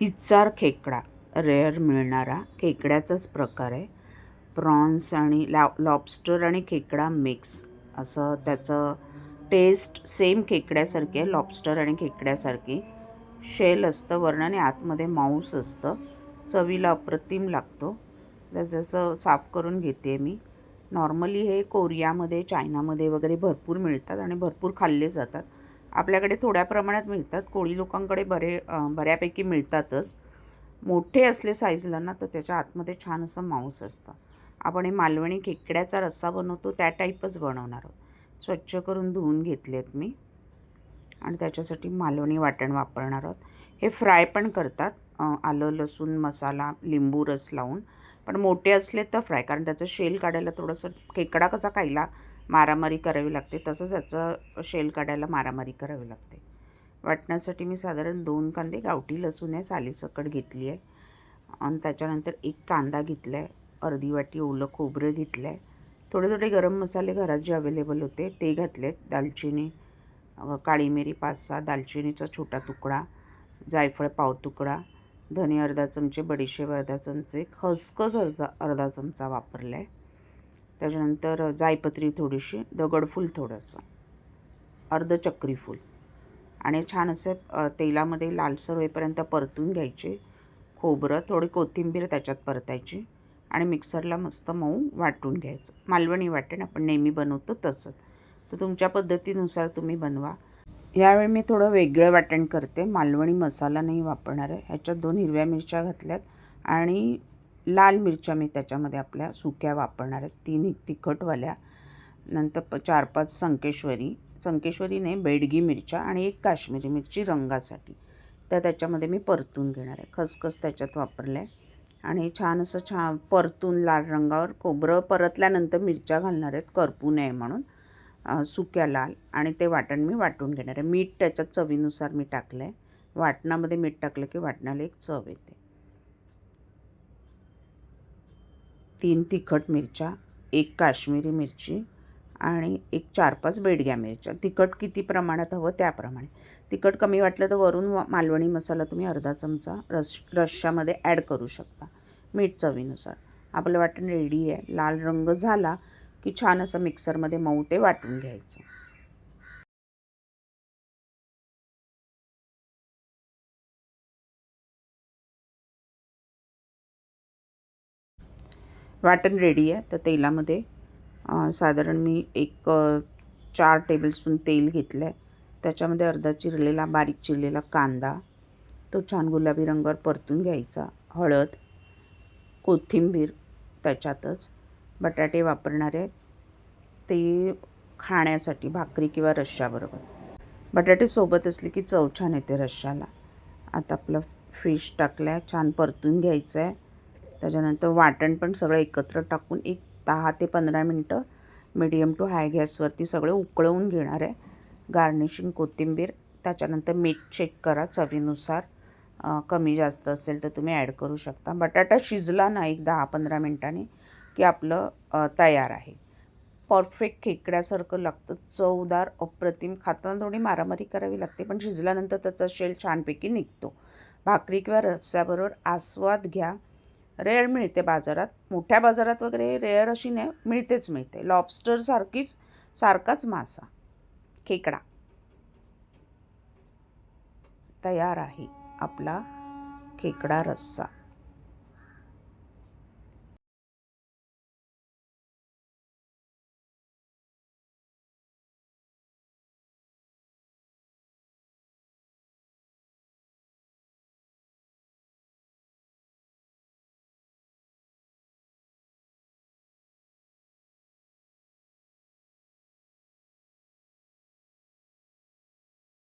इचार खेकडा. रेअर मिळणारा. खेकड्याचाच प्रकार आहे. प्रॉन्स आणि लॉ लॉबस्टर आणि खेकडा मिक्स असं त्याचं टेस्ट सेम खेकड्यासारखी आहे. लॉबस्टर आणि खेकड्यासारखी. शेल असतं वर्ण आणि आतमध्ये मांस असतं. चवीला अप्रतिम लागतो. जसं साफ करून घेते मी. नॉर्मली हे कोरियामध्ये चायनामध्ये वगैरे भरपूर मिळतात आणि भरपूर खाल्ले जातात. आपल्याकडे थोड्या प्रमाणात मिळतात. कोळी लोकांकडे बरे बऱ्यापैकी मिळतातच. मोठे असले साईजला ना तर त्याच्या आतमध्ये छान असं मांस असतं. आपण हे मालवणी खेकड्याचा रस्सा बनवतो त्या टाईपच बनवणार आहोत. स्वच्छ करून धुवून घेतलेत मी. आणि त्याच्यासाठी मालवणी वाटण वापरणार आहोत. हे फ्राय पण करतात. आलं लसूण मसाला लिंबू रस लावून. पण मोठे असले तर फ्राय कारण त्याचं शेल काढायला थोडंसं खेकडा कसा खायला मारामारी करावी लागते. तसंच याचं शेल काढायला मारामारी करावी लागते. वाटण्यासाठी मी साधारण दोन कांदे गावठी लसूण आहे सालीसकट घेतली आहे. आणि त्याच्यानंतर एक कांदा घेतला आहे अर्धी वाटी ओलं खोबरं घेतलं आहे थोडे थोडे गरम मसाले घरात जे अवेलेबल होते ते घातलेत. दालचिनी काळी मिरी पाच सहा दालचिनीचा छोटा तुकडा जायफळ पाव तुकडा धने अर्धा चमचे बडीशेप अर्धा चमचे खसखस अर्धा अर्धा चमचा वापरला आहे त्याच्यानंतर जायपत्री थोडीशी दगडफूल थोडंसं अर्ध फूल आणि छान असे तेलामध्ये लालसर होईपर्यंत परतून घ्यायचे. खोबरं थोडी कोथिंबीर त्याच्यात परतायची आणि मिक्सरला मस्त मऊ वाटून घ्यायचं. मालवणी वाटण आपण नेहमी बनवतो तसंच. तर तुमच्या पद्धतीनुसार तुम्ही बनवा. यावेळी मी थोडं वेगळं वाटण करते. मालवणी मसाला नाही वापरणार आहे. ह्याच्यात दोन हिरव्या मिरच्या घातल्यात आणि लाल मिरच्या मी त्याच्यामध्ये आपल्या सुक्या वापरणार आहेत तीन एक तिखटवाल्या नंतर प चार पाच संकेश्वरी संकेश्वरी नाही बेडगी मिरच्या आणि एक काश्मीरी मिरची रंगासाठी. त्या त्याच्यामध्ये मी परतून घेणार आहे. खसखस त्याच्यात वापरलं आहे आणि छान असं छान परतून लाल रंगावर खोबरं परतल्यानंतर मिरच्या घालणार आहेत. करपू नये म्हणून. सुक्या लाल आणि ते वाटण मी वाटून घेणार आहे. मीठ त्याच्यात चवीनुसार मी टाकलं आहे वाटणामध्ये मीठ टाकलं की वाटणाला एक चव येते. तीन तिखट मिरच्या एक काश्मीरी मिरची आणि एक चार पाच बेडग्या मिरच्या. तिखट किती प्रमाणात हवं त्याप्रमाणे. तिखट कमी वाटलं तर वरून मालवणी मसाला तुम्ही अर्धा चमचा रस रश्श्यामध्ये ॲड करू शकता मीठ चवीनुसार. आपलं वाटण रेडी आहे. लाल रंग झाला की छान असं मिक्सरमध्ये मऊ ते वाटून घ्यायचं. वाटण रेडी आहे. तर तेलामध्ये साधारण मी एक चार टेबलस्पून तेल घेतलं आहे त्याच्यामध्ये अर्धा चिरलेला बारीक चिरलेला कांदा तो छान गुलाबी रंगावर परतून घ्यायचा. हळद कोथिंबीर त्याच्यातच बटाटे वापरणारे ते खाण्यासाठी भाकरी किंवा रश्श्याबरोबर. बटाटे सोबत असले की चव छान येते रश्श्याला. आता आपलं फिश टाकलं आहे छान परतून घ्यायचं आहे त्याच्यानंतर वाटण पण सगळं एकत्र टाकून एक दहा ते पंधरा मिनटं मिडियम टू हाय गॅसवरती सगळं उकळवून घेणार आहे. गार्निशिंग कोथिंबीर त्याच्यानंतर मीठ चेक करा चवीनुसार. कमी जास्त असेल तर तुम्ही ॲड करू शकता. बटाटा शिजला ना एक दहा पंधरा मिनटांनी की आपलं तयार आहे. परफेक्ट खेकड्यासारखं लागतं. चवदार अप्रतिम. खाताना थोडी मारामारी करावी लागते पण शिजल्यानंतर त्याचा शेल छानपैकी निघतो. भाकरी किंवा रस्स्याबरोबर आस्वाद घ्या. रेअर मिळते बाजारात. मोठ्या बाजारात वगैरे रेअर अशी नाही मिळतेच मिळते. लॉबस्टरसारखीच सारखाच मासा खेकडा. तयार आहे आपला खेकडा रस्सा.